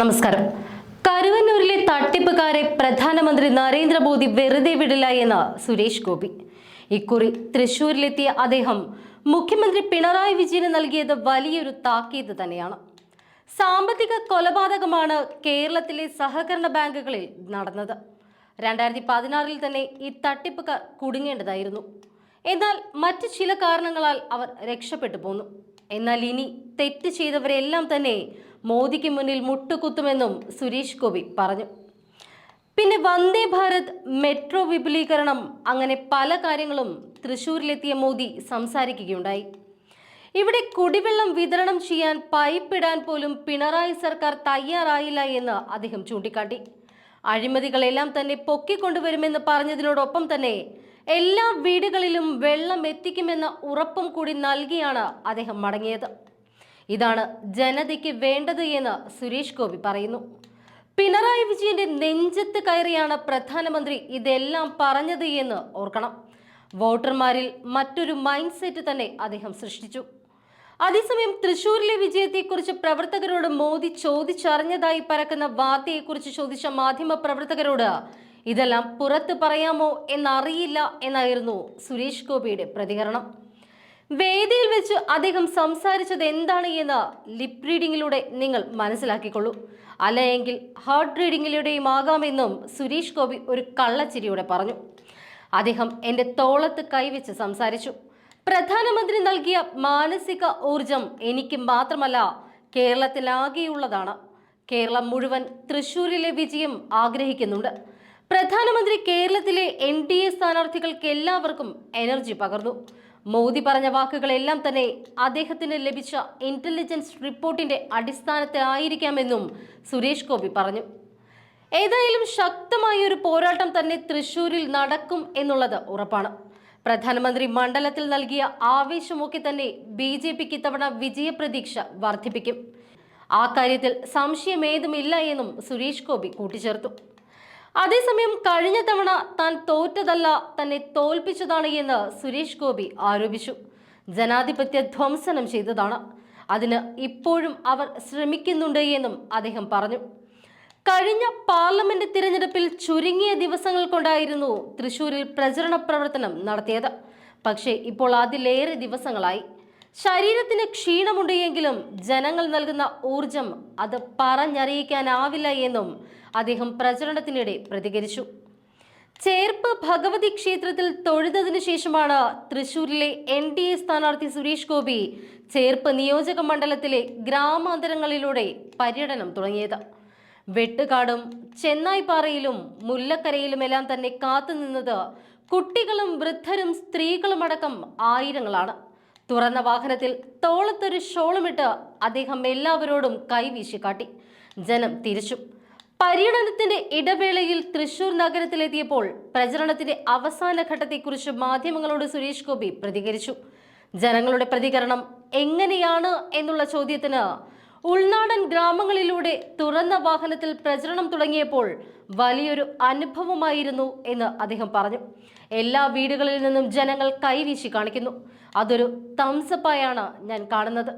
നമസ്കാരം. കരുവന്നൂരിലെ തട്ടിപ്പുകാരെ പ്രധാനമന്ത്രി നരേന്ദ്രമോദി വെറുതെ വിടില്ല എന്ന് സുരേഷ് ഗോപി. ഇക്കുറി തൃശൂരിലെത്തിയ അദ്ദേഹം മുഖ്യമന്ത്രി പിണറായി വിജയന് നൽകിയത് വലിയൊരു താക്കീത് തന്നെയാണ്. സാമ്പത്തിക കൊലപാതകമാണ് കേരളത്തിലെ സഹകരണ ബാങ്കുകളിൽ നടന്നത്. രണ്ടായിരത്തി പതിനാറിൽ തന്നെ ഈ തട്ടിപ്പുകാർ കുടുങ്ങേണ്ടതായിരുന്നു. എന്നാൽ മറ്റ് ചില കാരണങ്ങളാൽ അവർ രക്ഷപ്പെട്ടു പോന്നു. എന്നാൽ ഇനി തെറ്റ് ചെയ്തവരെല്ലാം തന്നെ മോദിക്ക് മുന്നിൽ മുട്ടുകുത്തുമെന്നും സുരേഷ് ഗോപി പറഞ്ഞു. പിന്നെ വന്ദേ ഭാരത് മെട്രോ വിപുലീകരണം അങ്ങനെ പല കാര്യങ്ങളും തൃശൂരിലെത്തിയ മോദി സംസാരിക്കുകയുണ്ടായി. ഇവിടെ കുടിവെള്ളം വിതരണം ചെയ്യാൻ പൈപ്പ് ഇടാൻ പോലും പിണറായി സർക്കാർ തയ്യാറായില്ല എന്ന് അദ്ദേഹം ചൂണ്ടിക്കാട്ടി. അഴിമതികളെല്ലാം തന്നെ പൊക്കിക്കൊണ്ടുവരുമെന്ന് പറഞ്ഞതിനോടൊപ്പം തന്നെ എല്ലാ വീടുകളിലും വെള്ളം എത്തിക്കുമെന്ന ഉറപ്പും കൂടി നൽകിയാണ് അദ്ദേഹം മടങ്ങിയത്. ഇതാണ് ജനതയ്ക്ക് വേണ്ടത് എന്ന് സുരേഷ് ഗോപി പറയുന്നു. പിണറായി വിജയന്റെ നെഞ്ചത്ത് കയറിയാണ് പ്രധാനമന്ത്രി ഇതെല്ലാം പറഞ്ഞത് എന്ന് ഓർക്കണം. വോട്ടർമാരിൽ മറ്റൊരു മൈൻഡ് സെറ്റ് തന്നെ അദ്ദേഹം സൃഷ്ടിച്ചു. അതേസമയം തൃശൂരിലെ വിജയത്തെക്കുറിച്ച് പ്രവർത്തകരോട് മോദി ചോദിച്ചറിഞ്ഞതായി പരക്കുന്ന വാർത്തയെക്കുറിച്ച് ചോദിച്ച മാധ്യമ പ്രവർത്തകരോട് ഇതെല്ലാം പുറത്ത് പറയാമോ എന്നറിയില്ല എന്നായിരുന്നു സുരേഷ് ഗോപിയുടെ പ്രതികരണം. വേദിയിൽ വെച്ച് അദ്ദേഹം സംസാരിച്ചത് എന്താണ് എന്ന് ലിപ് റീഡിങ്ങിലൂടെ നിങ്ങൾ മനസ്സിലാക്കിക്കൊള്ളൂ. അല്ലെങ്കിൽ ഹാർട്ട് റീഡിങ്ങിലൂടെയും ആകാമെന്നും സുരേഷ് ഗോപി ഒരു കള്ളച്ചിരിയോടെ പറഞ്ഞു. അദ്ദേഹം എന്റെ തോളത്ത് കൈവച്ച് സംസാരിച്ചു. പ്രധാനമന്ത്രി നൽകിയ മാനസിക ഊർജം എനിക്ക് മാത്രമല്ല കേരളത്തിലാകെയുള്ളതാണ്. കേരളം മുഴുവൻ തൃശൂരിലെ വിജയം ആഗ്രഹിക്കുന്നുണ്ട്. പ്രധാനമന്ത്രി കേരളത്തിലെ എൻ ഡി എ സ്ഥാനാർത്ഥികൾക്ക് എല്ലാവർക്കും എനർജി പകർന്നു. മോദി പറഞ്ഞ വാക്കുകളെല്ലാം തന്നെ അദ്ദേഹത്തിന് ലഭിച്ച ഇന്റലിജൻസ് റിപ്പോർട്ടിന്റെ അടിസ്ഥാനത്തിലായിരിക്കാമെന്നും സുരേഷ് ഗോപി പറഞ്ഞു. ഏതായാലും ശക്തമായ ഒരു പോരാട്ടം തന്നെ തൃശൂരിൽ നടക്കും എന്നുള്ളത് ഉറപ്പാണ്. പ്രധാനമന്ത്രി മണ്ഡലത്തിൽ നൽകിയ ആവേശമൊക്കെ തന്നെ ബി ജെ പിക്ക് ഇത്തവണ വിജയപ്രതീക്ഷ വർദ്ധിപ്പിക്കും. ആ കാര്യത്തിൽ സംശയമേതുമില്ല എന്നും സുരേഷ് ഗോപി കൂട്ടിച്ചേർത്തു. അതേസമയം കഴിഞ്ഞ തവണ താൻ തോറ്റതല്ല തന്നെ തോൽപ്പിച്ചതാണ് എന്ന് സുരേഷ് ഗോപി ആരോപിച്ചു. ജനാധിപത്യ ധ്വംസനം ചെയ്തതാണ്. അതിന് ഇപ്പോഴും അവർ ശ്രമിക്കുന്നുണ്ട് എന്നും അദ്ദേഹം പറഞ്ഞു. കഴിഞ്ഞ പാർലമെന്റ് തിരഞ്ഞെടുപ്പിൽ ചുരുങ്ങിയ ദിവസങ്ങൾ കൊണ്ടായിരുന്നു തൃശൂരിൽ പ്രചരണ പ്രവർത്തനം നടത്തിയത്. പക്ഷേ ഇപ്പോൾ അതിലേറെ ദിവസങ്ങളായി. ശരീരത്തിന് ക്ഷീണമുണ്ട് എങ്കിലും ജനങ്ങൾ നൽകുന്ന ഊർജം അത് പറഞ്ഞറിയിക്കാനാവില്ല എന്നും അദ്ദേഹം പ്രചരണത്തിനിടെ പ്രതികരിച്ചു. ചേർപ്പ് ഭഗവതി ക്ഷേത്രത്തിൽ തൊഴുതതിനു ശേഷമാണ് തൃശൂരിലെ എൻ ഡി എ സ്ഥാനാർത്ഥി സുരേഷ് ഗോപി ചേർപ്പ് നിയോജക മണ്ഡലത്തിലെ ഗ്രാമാന്തരങ്ങളിലൂടെ പര്യടനം തുടങ്ങിയത്. വെട്ടുകാടും ചെന്നായിപ്പാറയിലും മുല്ലക്കരയിലുമെല്ലാം തന്നെ കാത്തുനിന്നത് കുട്ടികളും വൃദ്ധരും സ്ത്രീകളുമടക്കം ആയിരങ്ങളാണ്. തുറന്ന വാഹനത്തിൽ തോളത്തൊരു ഷോളുമിട്ട് അദ്ദേഹം എല്ലാവരോടും കൈവീശി കാട്ടി. ജനം തിരിച്ചു. പര്യടനത്തിന്റെ ഇടവേളയിൽ തൃശൂർ നഗരത്തിലെത്തിയപ്പോൾ പ്രചരണത്തിന്റെ അവസാന ഘട്ടത്തെക്കുറിച്ച് മാധ്യമങ്ങളോട് സുരേഷ് ഗോപി പ്രതികരിച്ചു. ജനങ്ങളുടെ പ്രതികരണം എങ്ങനെയാണ് എന്നുള്ള ചോദ്യത്തിന് ഉൾനാടൻ ഗ്രാമങ്ങളിലൂടെ തുറന്ന വാഹനത്തിൽ പ്രചരണം തുടങ്ങിയപ്പോൾ വലിയൊരു അനുഭവമായിരുന്നു എന്ന് അദ്ദേഹം പറഞ്ഞു. എല്ലാ വീടുകളിൽ നിന്നും ജനങ്ങൾ കൈവീശി കാണിക്കുന്നു. അതൊരു തംസപ്പായാണ് ഞാൻ കാണുന്നത്.